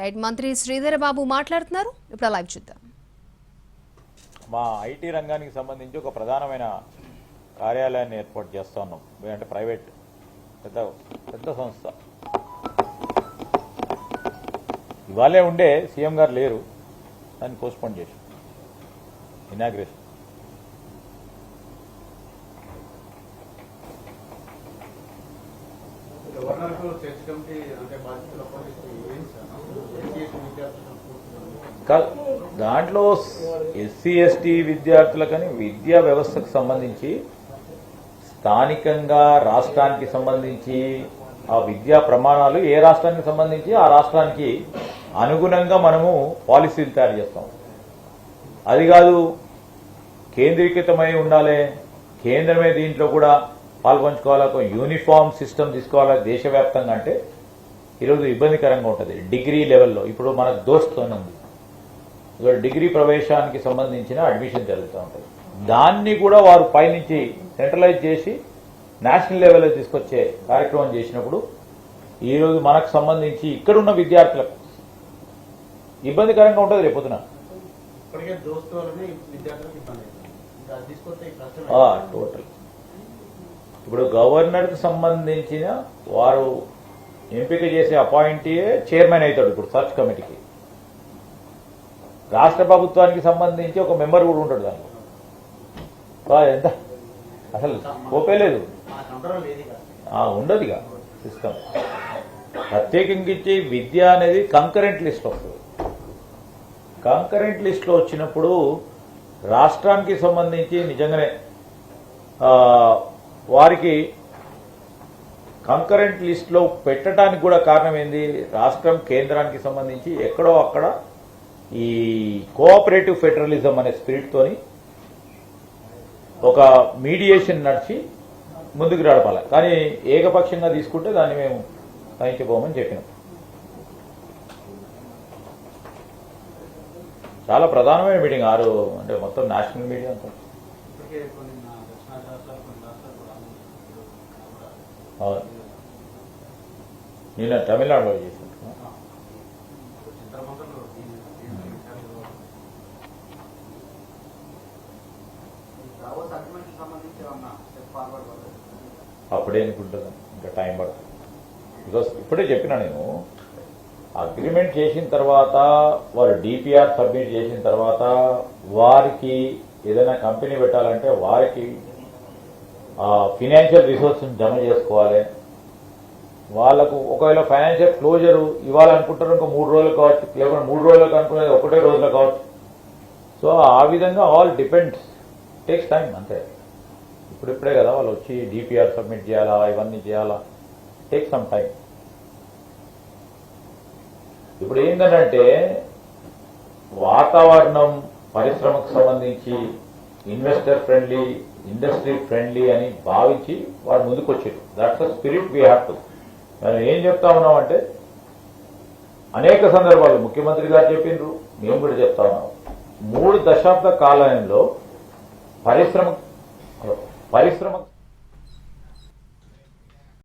Right మంత్రి శ్రీధర్ బాబు మాట్లాడుతున్నారు. ఇప్పుడు లైవ్ చూద్దాం. మా ఐటీ రంగానికి సంబంధించి ఒక ప్రధానమైన కార్యాలయాన్ని ఏర్పాటు చేస్తా ఉన్నాం. అంటే ప్రైవేట్ పెద్ద పెద్ద సంస్థ. ఇవాళే ఉండే సీఎం గారు లేరు. దాన్ని పోస్ట్పోన్ చేసి ఇనాగ్రేషన్ గవర్నర్కు చర్చ కమిటీ అంటే బాధ్యతలు అప్పగిస్తూ ఏం సార్ ఎస్సీ విద్యార్థులకు పూర్తిగా కాదు దాంట్లో ఎస్సీ ఎస్టీ విద్యార్థులకని విద్యా వ్యవస్థకు సంబంధించి స్థానికంగా రాష్ట్రానికి సంబంధించి ఆ విద్యా ప్రమాణాలు ఏ రాష్ట్రానికి సంబంధించి ఆ రాష్ట్రానికి అనుగుణంగా మనము పాలసీలు తయారు చేస్తాం. అది కాదు కేంద్రీకృతమై ఉండాలి కేంద్రమే దీంట్లో కూడా పాల్పంచుకోవాలి? ఒక యూనిఫామ్ సిస్టమ్ తీసుకోవాలి దేశవ్యాప్తంగా అంటే? ఈరోజు ఇబ్బందికరంగా ఉంటుంది. డిగ్రీ లెవెల్లో. ఇప్పుడు మనకు దోస్తోనే ఉంది. డిగ్రీ ప్రవేశానికి సంబంధించిన అడ్మిషన్ జరుగుతూ ఉంటుంది. దాన్ని కూడా వారు పైనుంచి సెంట్రలైజ్ చేసి నేషనల్ లెవెల్లో తీసుకొచ్చే కార్యక్రమం చేసినప్పుడు ఈరోజు మనకు సంబంధించి ఇక్కడున్న విద్యార్థులకు ఇబ్బందికరంగా ఉంటుంది రేపొద్దున. టోటల్. ఇప్పుడు గవర్నర్కి సంబంధించిన వారు ఎంపిక చేసే అపాయింటీయే చైర్మన్ అవుతాడు ఇప్పుడు సర్చ్ కమిటీకి. రాష్ట్ర ప్రభుత్వానికి సంబంధించి ఒక మెంబర్ కూడా ఉంటాడు దాంట్లో. ఎంత? అసలు ఓపే లేదు. మన ఆ, ఉండదుగా సిస్టమ్. ప్రత్యేకంగా ఇచ్చే విద్య అనేది కంకరెంట్ లిస్ట్ వస్తుంది. కంకరెంట్ లిస్ట్లో వచ్చినప్పుడు రాష్ట్రానికి సంబంధించి నిజంగానే ఆ, వారికి కంకరెంట్ లిస్ట్లో పెట్టడానికి కూడా కారణం ఏంది? రాష్ట్రం కేంద్రానికి సంబంధించి ఎక్కడో అక్కడ ఈ కోఆపరేటివ్ ఫెడరలిజం అనే స్పిరిట్తోని ఒక మీడియేషన్ నడిచి ముందుకు నడపాలి. కానీ ఏకపక్షంగా తీసుకుంటే దాన్ని మేము సహించబోమని చెప్పినాం. చాలా ప్రధానమైన మీటింగ్ ఆరు అంటే మొత్తం నేషనల్ మీడియా అంతా. నేను తమిళనాడులో ఫార్వర్డ్ పడలేదు అప్పుడే అనుకుంటుంది ఇంకా టైం పడుతుంది బికాస్ ఇప్పుడే చెప్పినా నేను అగ్రిమెంట్ చేసిన తర్వాత వారు డిపిఆర్ సబ్మిట్ చేసిన తర్వాత వారికి ఏదైనా కంపెనీ పెట్టాలంటే వారికి ఫినాన్షియల్ రిసోర్స్ని జమ చేసుకోవాలి. వాళ్ళకు ఒకవేళ ఫైనాన్షియల్ క్లోజర్ ఇవ్వాలనుకుంటారు ఇంకా మూడు రోజులు కావచ్చు లేకుంటే మూడు రోజులకు అనుకునేది ఒకటే రోజులో కావచ్చు. సో ఆ విధంగా ఆల్ డిపెండ్స్. టేక్స్ టైం అంతే. ఇప్పుడిప్పుడే కదా వాళ్ళు వచ్చి డిపిఆర్ సబ్మిట్ చేయాలా ఇవన్నీ చేయాలా. టేక్ సమ్ టైం ఇప్పుడు ఏంటంటే వాతావరణం పరిశ్రమకు సంబంధించి ఇన్వెస్టర్ ఫ్రెండ్లీ ఇండస్ట్రీ ఫ్రెండ్లీ అని భావించి వారు ముందుకు వచ్చారు that's the spirit we have to మనం ఏం చెప్తా ఉన్నాం అంటే అనేక సందర్భాలు ముఖ్యమంత్రి గారు చెప్పిండ్రు మేము కూడా చెప్తా ఉన్నాం. మూడు దశాబ్ద కాలంలో పరిశ్రమ పరిశ్రమ